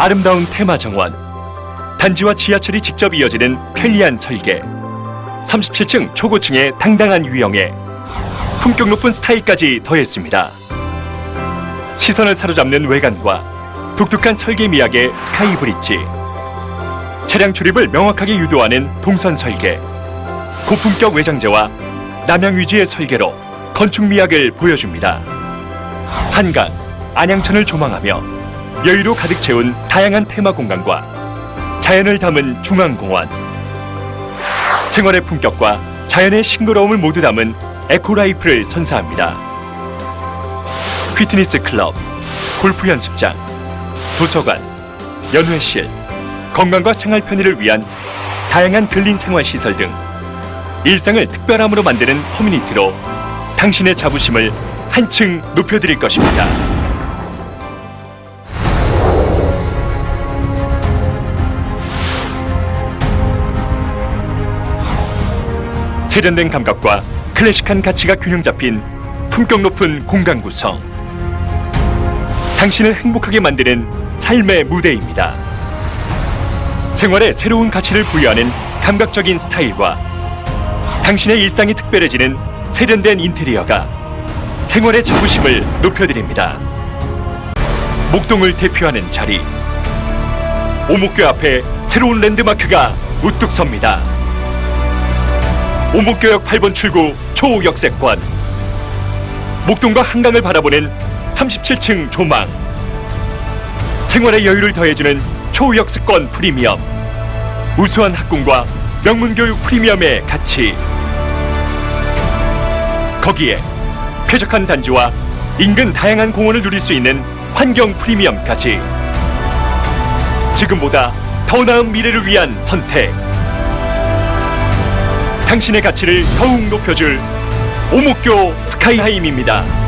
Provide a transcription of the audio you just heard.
아름다운 테마 정원, 단지와 지하철이 직접 이어지는 편리한 설계, 37층 초고층의 당당한 유형에 품격 높은 스타일까지 더했습니다. 시선을 사로잡는 외관과 독특한 설계 미학의 스카이 브릿지, 차량 출입을 명확하게 유도하는 동선 설계, 고품격 외장재와 남양 위주의 설계로 건축 미학을 보여줍니다. 한강, 안양천을 조망하며 여유로 가득 채운 다양한 테마 공간과 자연을 담은 중앙공원, 생활의 품격과 자연의 싱그러움을 모두 담은 에코라이프를 선사합니다. 피트니스 클럽, 골프 연습장, 도서관, 연회실, 건강과 생활 편의를 위한 다양한 별린 생활 시설 등 일상을 특별함으로 만드는 커뮤니티로 당신의 자부심을 한층 높여드릴 것입니다. 세련된 감각과 클래식한 가치가 균형 잡힌 품격 높은 공간 구성. 당신을 행복하게 만드는 삶의 무대입니다. 생활에 새로운 가치를 부여하는 감각적인 스타일과 당신의 일상이 특별해지는 세련된 인테리어가 생활의 자부심을 높여드립니다. 목동을 대표하는 자리. 오목교 앞에 새로운 랜드마크가 우뚝 섭니다. 오목교역 8번 출구 초역세권. 목동과 한강을 바라보는 37층 조망. 생활의 여유를 더해주는 초역세권 프리미엄. 우수한 학군과 명문교육 프리미엄의 가치. 거기에 쾌적한 단지와 인근 다양한 공원을 누릴 수 있는 환경 프리미엄까지. 지금보다 더 나은 미래를 위한 선택. 당신의 가치를 더욱 높여줄 오목교 스카이하임입니다.